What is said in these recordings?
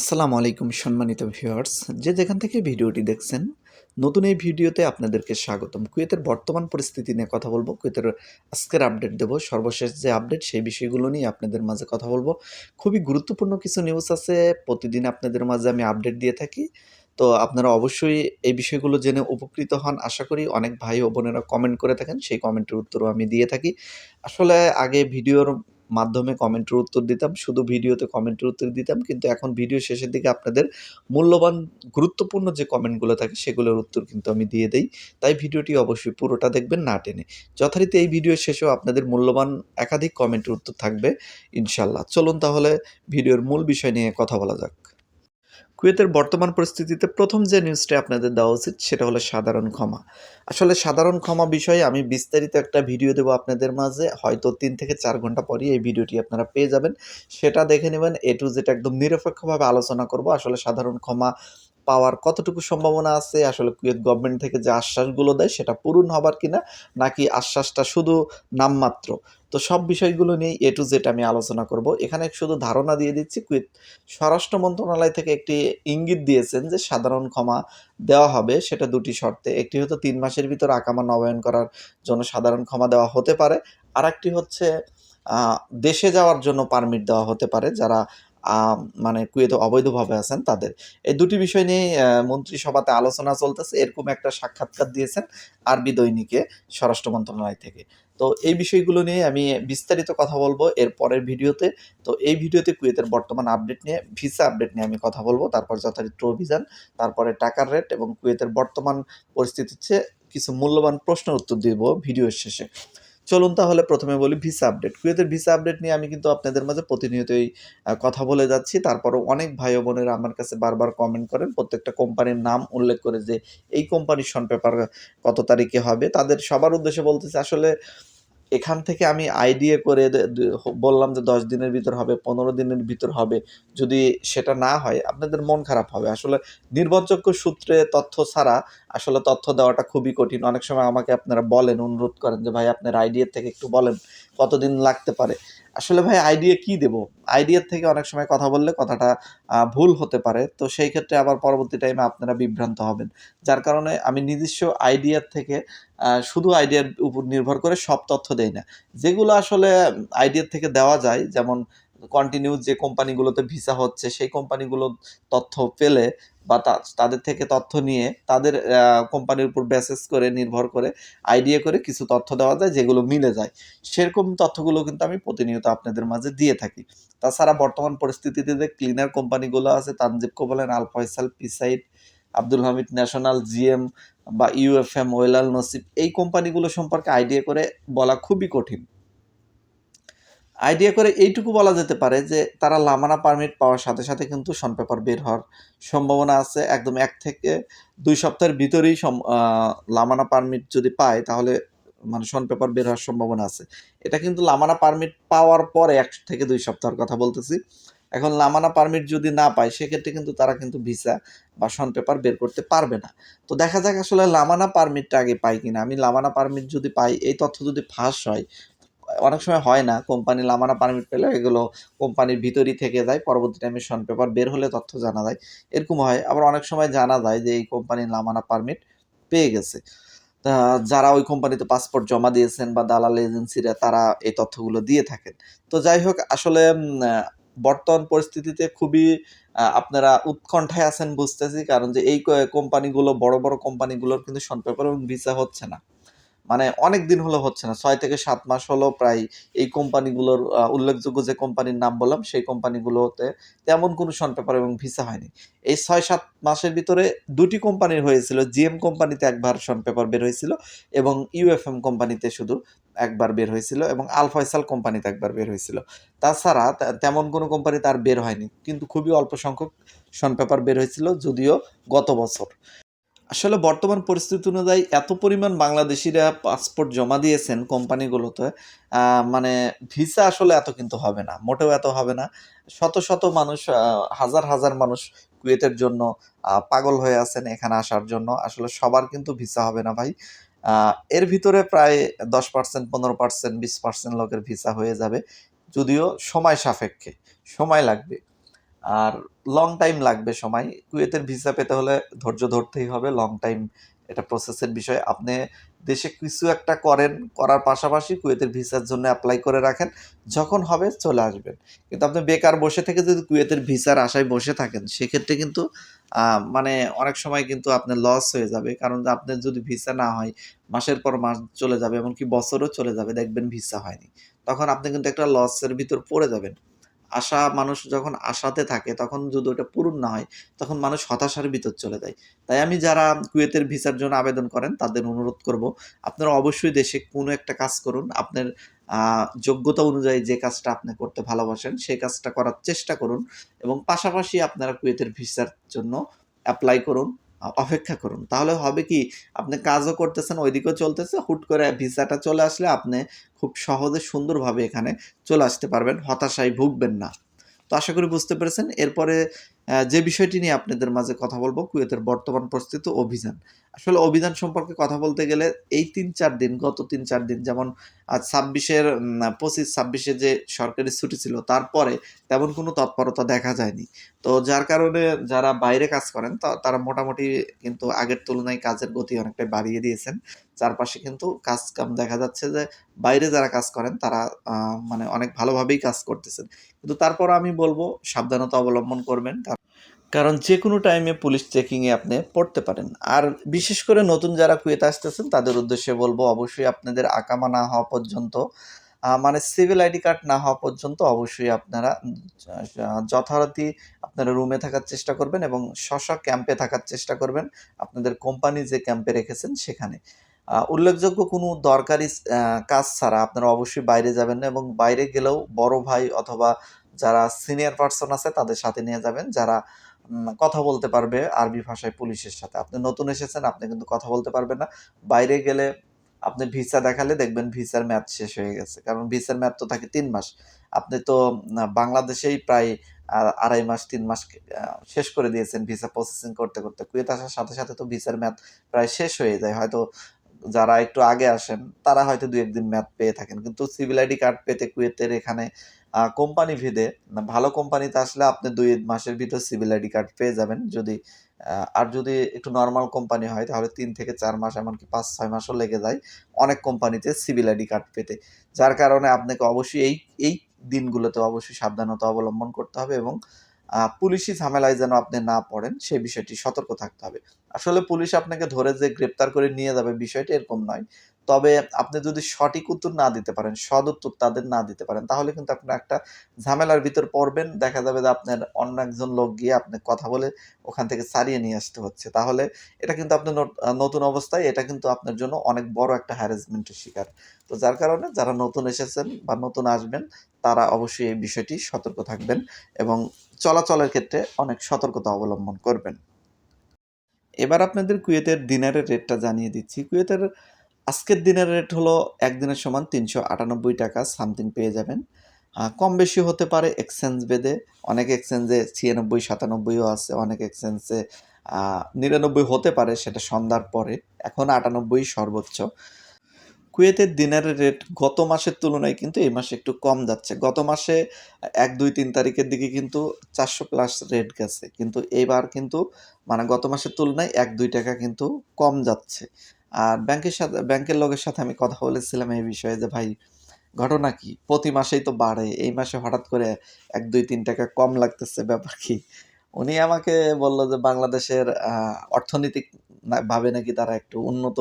আসসালামু আলাইকুম সম্মানিত ভিউয়ার্স। যে যেখান থেকে ভিডিওটি দেখছেন, নতুন এই ভিডিওতে আপনাদেরকে স্বাগতম। কুয়েতের বর্তমান পরিস্থিতি নিয়ে কথা বলব। কুয়েতের আজকের আপডেট দেব। সর্বশেষ যে আপডেট, সেই বিষয়গুলো নিয়ে আপনাদের মাঝে কথা বলব। খুবই গুরুত্বপূর্ণ কিছু নিউজ আছে। প্রতিদিন আপনাদের মাঝে আমি আপডেট দিয়ে থাকি। তো আপনারা অবশ্যই এই বিষয়গুলো জেনে উপকৃত হন। আশা করি অনেক ভাই ও বোনেরা কমেন্ট করে থাকেন। সেই কমেন্টের উত্তরও আমি দিয়ে থাকি। আসলে আগে ভিডিওর মাধ্যমে কমেন্টের উত্তর দিতাম, শুধু ভিডিওতে কমেন্টের উত্তর দিতাম, কিন্তু এখন ভিডিও শেষের দিকে আপনাদের মূল্যবান, গুরুত্বপূর্ণ যে কমেন্টগুলো থাকে সেগুলোর উত্তর কিন্তু আমি দিয়ে দেই। তাই ভিডিওটি অবশ্যই পুরোটা দেখবেন, না টেনে। যথারীতি এই ভিডিও শেষেও আপনাদের মূল্যবান একাধিক কমেন্টের উত্তর থাকবে ইনশাল্লাহ চলুন তাহলে ভিডিওর মূল বিষয় নিয়ে কথা বলা যাক। কুয়েতের বর্তমান পরিস্থিতিতে প্রথম যে নিউজটা আপনাদের দেওয়া উচিত, সেটা হলো সাধারণ ক্ষমা। আসলে সাধারণ ক্ষমা বিষয়ে আমি বিস্তারিত একটা ভিডিও দেবো আপনাদের মাঝে। হয়তো তিন থেকে চার ঘণ্টা পরই এই ভিডিওটি আপনারা পেয়ে যাবেন। সেটা দেখে নেবেন। এ টু যেটা একদম নিরপেক্ষভাবে আলোচনা করব। আসলে সাধারণ ক্ষমা পাওয়ার কতটুকু সম্ভাবনা আছে, আসলে কুয়েত গভর্নমেন্ট থেকে যে আশ্বাসগুলো দেয় সেটা পূরণ হবার কিনা, নাকি আশ্বাসটা শুধু নামমাত্র? তো সব বিষয়গুলো নিয়ে এ টু জেড আমি আলোচনা করব। এখানে শুধু ধারণা দিয়ে দিচ্ছি, কুয়েত স্বরাষ্ট্র মন্ত্রণালয় থেকে একটি ইঙ্গিত দিয়েছেন যে সাধারণ ক্ষমা দেওয়া হবে, সেটা দুটি শর্তে। একটি হতো তিন মাসের ভিতর আকামা নবায়ন করার জন্য সাধারণ ক্ষমা দেওয়া হতে পারে। আর একটি হচ্ছে দেশে যাওয়ার জন্য পারমিট দেওয়া হতে পারে। যারা মানে কুয়েতে অবৈধভাবে আছেন তাদের। এই দুটি বিষয় নিয়ে মন্ত্রিসভাতে আলোচনা চলতেছে। এরকম একটা সাক্ষাৎকার দিয়েছেন আরবি দৈনিকে, স্বরাষ্ট্র মন্ত্রণালয় থেকে। তো এই বিষয়গুলো নিয়ে আমি বিস্তারিত কথা বলব এর পরের ভিডিওতে। তো এই ভিডিওতে কুয়েতের বর্তমান আপডেট নিয়ে, ভিসা আপডেট নিয়ে আমি কথা বলব। তারপর যথারীতি অভিযান তারপরে টাকার রেট এবং কুয়েতের বর্তমান পরিস্থিতি হচ্ছে কিছু মূল্যবান প্রশ্নের উত্তর দিব ভিডিওর শেষে। চলুন তাহলে প্রথমে বলি ভিসা আপডেট কুয়েতের ভিসা আপডেট নিয়ে আমি কিন্তু আপনাদের মাঝে প্রতিনিয়তই কথা বলে যাচ্ছি। তারপরও অনেক ভাই বোনেরা আমার কাছে বারবার কমেন্ট করেন। প্রত্যেকটা কোম্পানির নাম উল্লেখ করে যে এই কোম্পানির শন পেপার কত তারিখে হবে। তাদের সবার উদ্দেশ্যে বলতেছে, আসলে এখান থেকে আমি আইডিয়া করে বললাম যে দশ দিনের ভিতর হবে, পনেরো দিনের ভিতর হবে। যদি সেটা না হয়, আপনাদের মন খারাপ হবে। আসলে নির্ভরযোগ্য সূত্রে তথ্য ছাড়া আসলে তথ্য দেওয়াটা খুবই কঠিন। অনেক সময় আমাকে আপনারা বলেন, অনুরোধ করেন যে, ভাই, আপনার আইডিয়ার থেকে একটু বলেন, কতদিন লাগতে পারে? আসলে ভাই আইডিয়া কি দেব? আইডিয়ার থেকে অনেক সময় কথা বললে কথাটা ভুল হতে পারে। তো সেই ক্ষেত্রে আবার পরবর্তী টাইমে আপনারা বিভ্রান্ত হবেন। যার কারণে আমি নিজস্ব আইডিয়ার থেকে শুধু আইডিয়ার উপর নির্ভর করে সব তথ্য দেই না। যেগুলো আসলে আইডিয়ার থেকে দেওয়া যায়, যেমন কন্টিনিউ যে কোম্পানিগুলোতে ভিসা হচ্ছে, সেই কোম্পানিগুলো তথ্য পেলে বা তাদের থেকে তথ্য নিয়ে তাদের কোম্পানির উপর বেসেস করে, নির্ভর করে আইডিয়া করে কিছু তথ্য দেওয়া যায় যেগুলো মিলে যায়। সেরকম তথ্যগুলো কিন্তু আমি প্রতিনিয়ত আপনাদের মাঝে দিয়ে থাকি। তাছাড়া বর্তমান পরিস্থিতিতে যে ক্লিনার কোম্পানিগুলো আছে তানজিবকো বলেন আল ফয়সাল পিসাইড আব্দুল হামিদ ন্যাশনাল জিএম বা ইউএফএম ওয়েলাল নসিব, এই কোম্পানিগুলো সম্পর্কে আইডিয়া করে বলা খুবই কঠিন। আইডিয়া করে এইটুকু বলা যেতে পারে যে তারা লামানা পারমিট পাওয়ার সাথে সাথে কিন্তু শন পেপার বের হওয়ার সম্ভাবনা আছে। একদম এক থেকে দুই সপ্তাহের ভিতরেই লামানা পারমিট যদি পায় তাহলে মানে শন পেপার বের হওয়ার সম্ভাবনা আছে। এটা কিন্তু লামানা পারমিট পাওয়ার পরে এক থেকে দুই সপ্তাহের কথা বলতেছি। এখন লামানা পারমিট যদি না পায়, সেক্ষেত্রে কিন্তু তারা কিন্তু ভিসা বা শন পেপার বের করতে পারবে না। তো দেখা যাক আসলে লামানা পারমিটটা আগে পাই কিনা। আমি লামানা পারমিট যদি পাই, এই তথ্য যদি ফাঁস হয় অনেক সময় হয় না। কোম্পানি লামানা পারমিট পেলে এগুলো কোম্পানির ভিতরই থেকে যায়, পরবর্তী টাইমে শন পেপার বের হলে তথ্য জানা যায়। এরকম হয়। আবার অনেক সময় জানা যায় যে এই কোম্পানির লামানা পারমিট পেয়ে গেছে। যারা ওই কোম্পানিতে পাসপোর্ট জমা দিয়েছেন বা দালাল এজেন্সিরা তারা এই তথ্যগুলো দিয়ে থাকেন। তো যাই হোক, আসলে বর্তমান পরিস্থিতিতে খুবই আপনারা উৎকণ্ঠায় আছেন বুঝতেছি। কারণ যে এই কোম্পানিগুলো, বড় বড় কোম্পানিগুলোর কিন্তু শন পেপার এবং ভিসা হচ্ছে না। মানে অনেক দিন হলো হচ্ছে না। ছয় থেকে সাত মাস হলো প্রায় এই কোম্পানিগুলোর উল্লেখযোগ্য যে কোম্পানির নাম বললাম, সেই কোম্পানিগুলোতে তেমন কোনো শন পেপার এবং ভিসা হয়নি। এই ছয় সাত মাসের ভিতরে দুটি কোম্পানির হয়েছিল। জিএম কোম্পানিতে একবার শন পেপার বের হয়েছিল এবং ইউএফএম কোম্পানিতে শুধু একবার বের হয়েছিল এবং আলফয়সাল কোম্পানিতে একবার বের হয়েছিল। তাছাড়া তেমন কোনো কোম্পানি তার বের হয়নি। কিন্তু খুবই অল্প সংখ্যক শন পেপার বের হয়েছিল, যদিও গত বছর। আসলে বর্তমান পরিস্থিতি অনুযায়ী এত পরিমাণ বাংলাদেশিরা পাসপোর্ট জমা দিয়েছেন কোম্পানিগুলোতে মানে ভিসা আসলে এত কিন্তু হবে না, মোটেও এত হবে না। শত শত মানুষ হাজার হাজার মানুষ কুয়েতের জন্য পাগল হয়ে আছেন এখানে আসার জন্য। আসলে সবার কিন্তু ভিসা হবে না ভাই। এর ভিতরে প্রায় দশ পার্সেন্ট পনেরো পার্সেন্ট বিশ পার্সেন্ট লোকের ভিসা হয়ে যাবে। যদিও সময় সাপেক্ষে, সময় লাগবে। আর লং টাইম লাগবে সময়। কুয়েতের ভিসা পেতে হলে ধৈর্য ধরতেই হবে লং টাইম এটা প্রসেসের বিষয়। আপনি দেশে কিছু একটা করেন, করার পাশাপাশি কুয়েতের ভিসার জন্য অ্যাপ্লাই করে রাখেন, যখন হবে চলে আসবেন। কিন্তু আপনি বেকার বসে থেকে যদি কুয়েতের ভিসার আশায় বসে থাকেন, সেক্ষেত্রে কিন্তু মানে অনেক সময় কিন্তু আপনার লস হয়ে যাবে। কারণ আপনার যদি ভিসা না হয়, মাসের পর মাস চলে যাবে, এমনকি বছরও চলে যাবে, দেখবেন ভিসা হয়নি। তখন আপনি কিন্তু একটা লসের ভিতর পড়ে যাবেন। আশা মানুষ যখন আশাতে থাকে, তখন যদি ওটা পূরণ না হয়, তখন মানুষ হতাশার ভিতর চলে যায়। তাই আমি যারা কুয়েতের ভিসার জন্য আবেদন করেন, তাদের অনুরোধ করব, আপনারা অবশ্যই দেশে কোনো একটা কাজ করুন। আপনার যোগ্যতা অনুযায়ী যে কাজটা আপনি করতে ভালোবাসেন, সেই কাজটা করার চেষ্টা করুন এবং পাশাপাশি আপনারা কুয়েতের ভিসার জন্য অ্যাপ্লাই করুন। অপেক্ষা করুন। তাহলে হবে কি, আপনি কাজও করতেছেন, ওইদিকেও চলতেছে, হুট করে ভিসাটা চলে আসলে আপনি খুব সহজে সুন্দরভাবে এখানে চলে আসতে পারবেন, হতাশায় ভুগবেন না। তো আশা করি বুঝতে পেরেছেন। এরপরে যে বিষয়টি নিয়ে আপনাদের মাঝে কথা বলব, কুয়েতের বর্তমান প্রস্তুত অভিযান। আসলে অভিযান সম্পর্কে কথা বলতে গেলে এই তিন চার দিন, গত তিন চার দিন, যেমন আজ ছাব্বিশের পঁচিশ ছাব্বিশে যে সরকারি ছুটি ছিল, তারপরে তেমন কোনো তৎপরতা দেখা যায়নি। তো যার কারণে যারা বাইরে কাজ করেন তারা মোটামুটি কিন্তু আগের তুলনায় কাজের গতি অনেকটাই বাড়িয়ে দিয়েছেন। চারপাশে কিন্তু কাজ কাম দেখা যাচ্ছে যে, বাইরে যারা কাজ করেন, তারা মানে অনেক ভালোভাবেই কাজ করতেছেন। কিন্তু তারপর আমি বলব, সাবধানতা অবলম্বন করবেন। কারণ- যে কোনো টাইমে পুলিশ চেকিংয়ে আপনি পড়তে পারেন। আর বিশেষ করে নতুন যারা কুয়েতে আসতেছেন, তাদের উদ্দেশ্যে বলব, অবশ্যই আপনাদের আকামা না হওয়া পর্যন্ত মানে সিভিল আইডি কার্ড না হওয়া পর্যন্ত অবশ্যই আপনারা যথারীতি আপনারা রুমে থাকার চেষ্টা করবেন এবং স্ব ক্যাম্পে থাকার চেষ্টা করবেন। আপনাদের কোম্পানি যে ক্যাম্পে রেখেছেন সেখানে। উল্লেখযোগ্য কোনো দরকারি কাজ ছাড়া আপনারা অবশ্যই বাইরে যাবেন না এবং বাইরে গেলেও বড় ভাই অথবা যারা সিনিয়র পার্সন আছে, তাদের সাথে নিয়ে যাবেন। যারা কথা বলতে পারবে আরবি ভাষায় পুলিশের সাথে। আপনি নতুন এসেছেন, আপনি কিন্তু কথা বলতে পারবেন না। বাইরে গেলে আপনি ভিসা দেখালে দেখবেন ভিসার মেয়াদ শেষ হয়ে গেছে। কারণ ভিসার মেয়াদ তো থাকে তিন মাস। আপনি তো বাংলাদেশেই প্রায় আড়াই মাস, তিন মাস শেষ করে দিয়েছেন ভিসা প্রসেসিং করতে করতে। কুয়েত আসার সাথে সাথে তো ভিসার মেয়াদ প্রায় শেষ হয়ে যায়। হয়তো যারা একটু আগে আসেন, তারা হয়তো দু একদিন মেয়াদ পেয়ে থাকেন। কিন্তু সিভিল আইডি কার্ড পেতে কুয়েতের এখানে কোম্পানি ভেদে ভালো কোম্পানিতে আসলে আপনি দুই মাসের ভিতর সিভিল আইডি কার্ড পেয়ে যাবেন। যদি আর যদি একটু নর্মাল কোম্পানি হয়, তাহলে তিন থেকে চার মাস, এমনকি পাঁচ, ছয় মাসও লেগে যায় অনেক কোম্পানিতে সিভিল আইডি কার্ড পেতে। যার কারণে আপনাকে অবশ্যই এই এই দিনগুলোতে অবশ্যই সাবধানতা অবলম্বন করতে হবে এবং পুলিশি ঝামেলায় যেন আপনি না পড়েন সেই বিষয়টি সতর্ক থাকতে হবে। আসলে পুলিশ আপনাকে ধরে যে গ্রেপ্তার করে নিয়ে যাবে বিষয়টি এরকম নয়। তবে আপনি যদি সঠিক উত্তর না দিতে পারেন, সদ উত্তর তাদের না দিতে পারেন, তাহলে কিন্তু আপনি একটা ঝামেলার ভিতর পড়বেন। দেখা যাবে যে আপনার অন্য একজন লোক গিয়ে আপনি কথা বলে ওখান থেকে সারিয়ে নিয়ে আসতে হচ্ছে। তাহলে এটা কিন্তু আপনার নতুন অবস্থায় এটা কিন্তু আপনার জন্য অনেক বড় একটা হ্যারাসমেন্টের শিকার। তো যার কারণে যারা নতুন এসেছেন বা নতুন আসবেন, তারা অবশ্যই এই বিষয়টি সতর্ক থাকবেন এবং চলাচলের ক্ষেত্রে অনেক সতর্কতা অবলম্বন করবেন। এবার আপনাদের কুয়েতের দিনারের রেটটা জানিয়ে দিচ্ছি। কুয়েতের আজকের দিনের রেট হলো একদিনের সমান তিনশো আটানব্বই টাকা সামথিং পেয়ে যাবেন। কম বেশি হতে পারে এক্সচেঞ্জ বেদে অনেক এক্সচেঞ্জে ছিয়ানব্বই, সাতানব্বইও আছে, অনেক এক্সচেঞ্জে নিরানব্বই হতে পারে, সেটা সন্ধ্যার পরে। এখন আটানব্বই সর্বোচ্চ। কুয়েতের দিনের রেট গত মাসের তুলনায় কিন্তু এই মাসে একটু কম যাচ্ছে। গত মাসে এক, দুই, তিন তারিখের দিকে কিন্তু চারশো প্লাস রেট গেছে। কিন্তু এবার কিন্তু মানে গত মাসের তুলনায় এক, দুই টাকা কিন্তু কম যাচ্ছে। আর ব্যাংকের সাথে, ব্যাংকের লোকের সাথে আমি কথা বলেছিলাম এই বিষয়ে যে, ভাই, ঘটনা কি? প্রতি মাসেই তো বাড়ে। এই মাসে হঠাৎ করে এক, দুই, তিন টাকা কম লাগতেছে, ব্যাপার কি? উনি আমাকে বলল যে, বাংলাদেশের অর্থনৈতিক ভাবে নাকি তারা একটু উন্নত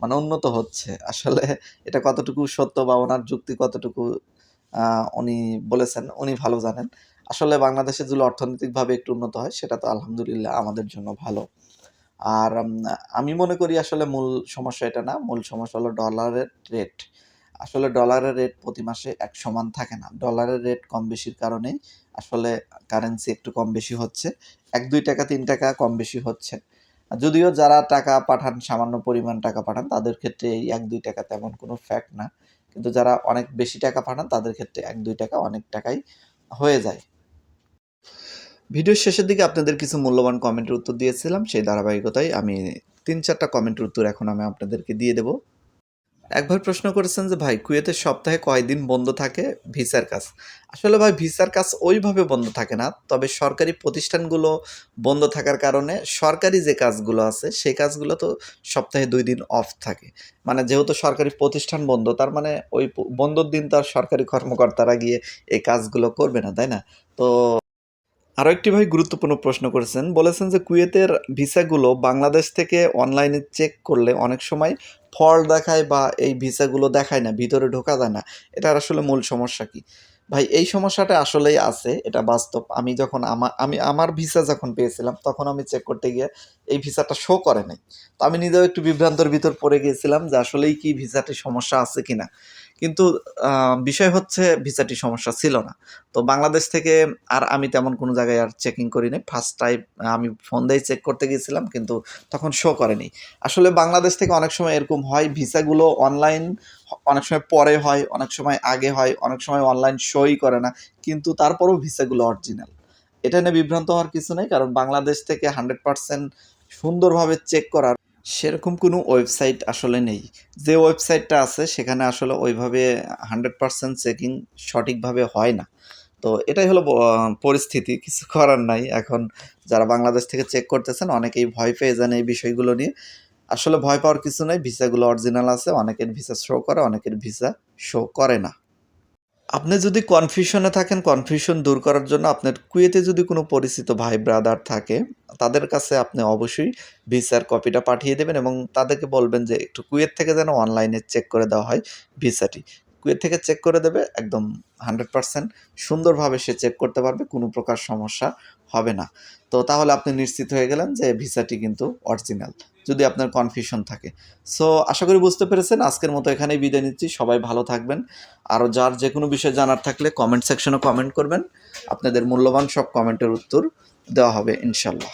মানে উন্নত হচ্ছে। আসলে এটা কতটুকু সত্য বা ওনার যুক্তি কতটুকু উনি বলেছেন, উনি ভালো জানেন। আসলে বাংলাদেশে যদি অর্থনৈতিকভাবে একটু উন্নত হয়, সেটা তো আলহামদুলিল্লাহ আমাদের জন্য ভালো। আর আমি মনে করি আসলে মূল সমস্যা এটা না, মূল সমস্যা হলো ডলারের রেট আসলে ডলারের রেট প্রতি মাসে এক সমান থাকে না। ডলারের রেট কম বেশির কারণেই আসলে কারেন্সি একটু কম বেশি হচ্ছে। এক, দুই টাকা, তিন টাকা কম বেশি হচ্ছে। যদিও যারা টাকা পাঠান, সামান্য পরিমাণ টাকা পাঠান, তাদের ক্ষেত্রে এই এক, দুই টাকা তেমন কোনো ফ্যাক্ট না। কিন্তু যারা অনেক বেশি টাকা পাঠান, তাদের ক্ষেত্রে এক, দুই টাকা অনেক টাকাই হয়ে যায়। ভিডিওর শেষের দিকে আপনাদের কিছু মূল্যবান কমেন্টের উত্তর দিয়েছিলাম, সেই ধারাবাহিকতায় আমি তিন চারটা কমেন্টের উত্তর এখন আমি আপনাদেরকে দিয়ে দেব। একবার প্রশ্ন করেছেন যে, ভাই, কুয়েতে সপ্তাহে কয়দিন বন্ধ থাকে ভিসার কাজ? আসলে ভাই, ভিসার কাজ ওইভাবে বন্ধ থাকে না, তবে সরকারি প্রতিষ্ঠানগুলো বন্ধ থাকার কারণে সরকারি যে কাজগুলো আছে, সেই কাজগুলো তো সপ্তাহে দুই দিন অফ থাকে। মানে যেহেতু সরকারি প্রতিষ্ঠান বন্ধ, তার মানে ওই বন্ধর দিন তো আর সরকারি কর্মকর্তারা গিয়ে এই কাজগুলো করবে না, তাই না? তো আরও একটি ভাই গুরুত্বপূর্ণ প্রশ্ন করেছেন। বলেছেন যে কুয়েতের ভিসাগুলো বাংলাদেশ থেকে অনলাইনে চেক করলে অনেক সময় ফল দেখায় বা এই ভিসাগুলো দেখায় না, ভিতরে ঢোকা যায় না। এটার আসলে মূল সমস্যা কি? ভাই, এই সমস্যাটা আসলেই আছে, এটা বাস্তব। আমি যখন আমার আমি, আমার ভিসা যখন পেয়েছিলাম, তখন আমি চেক করতে গিয়ে এই ভিসাটা শো করে নাই। তো আমি নিজেও একটু বিভ্রান্তর ভিতর পড়ে গিয়েছিলাম যে আসলেই কি ভিসাটি সমস্যা আছে কিনা। কিন্তু বিষয় হচ্ছে ভিসাটি সমস্যা ছিল না। তো বাংলাদেশ থেকে আর আমি তেমন কোনো জায়গায় আর চেকিং করিনি। ফার্স্ট টাইম আমি ফোন দিয়ে চেক করতে গিয়েছিলাম, কিন্তু তখন শো করেনি। আসলে বাংলাদেশ থেকে অনেক সময় এরকম হয়, ভিসাগুলো অনলাইন অনেক সময় পরে হয়, অনেক সময় আগে হয়, অনেক সময় অনলাইন শোই করে না, কিন্তু তারপরেও ভিসাগুলো অরিজিনাল এটা নিয়ে বিভ্রান্ত হওয়ার কিছু নেই, কারণ বাংলাদেশ থেকে হান্ড্রেড পার্সেন্ট সুন্দরভাবে চেক করার সেরকম কোনো ওয়েবসাইট আসলে নেই। যে ওয়েবসাইটটা আছে, সেখানে আসলে ওইভাবে হান্ড্রেড পার্সেন্ট চেকিং সঠিকভাবে হয় না। তো এটাই হলো পরিস্থিতি। কিছু করার নাই। এখন যারা বাংলাদেশ থেকে চেক করতেছেন, অনেকেই ভয় পেয়ে যান এই বিষয়গুলো নিয়ে। আসলে ভয় পাওয়ার কিছু নেই। ভিসাগুলো অরিজিনাল আছে। অনেকের ভিসা শো করে, অনেকের ভিসা শো করে না। আপনি যদি কনফিউশনে থাকেন কনফিউশন দূর করার জন্য আপনার কুয়েতে যদি কোনো পরিচিত ভাই ব্রাদার থাকে, তাদের কাছে আপনি অবশ্যই ভিসার কপিটা পাঠিয়ে দেবেন এবং তাদেরকে বলবেন যে, একটু কুয়েত থেকে যেন অনলাইনে চেক করে দেওয়া হয় ভিসাটি। থেকে চেক করে দেবে, একদম হান্ড্রেড পার্সেন্ট সুন্দরভাবে সে চেক করতে পারবে, কোনো প্রকার সমস্যা হবে না। তো তাহলে আপনি নিশ্চিত হয়ে গেলেন যে ভিসাটি কিন্তু অরিজিনাল যদি আপনার কনফিউশন থাকে। সো আশা করি বুঝতে পেরেছেন, আজকের মতো এখানেই বিদায় নিচ্ছি, সবাই ভালো থাকবেন। আরও যার যে কোনো বিষয় জানার থাকলে কমেন্ট সেকশনে কমেন্ট করবেন, আপনাদের মূল্যবান সব কমেন্টের উত্তর দেওয়া হবে ইনশাল্লাহ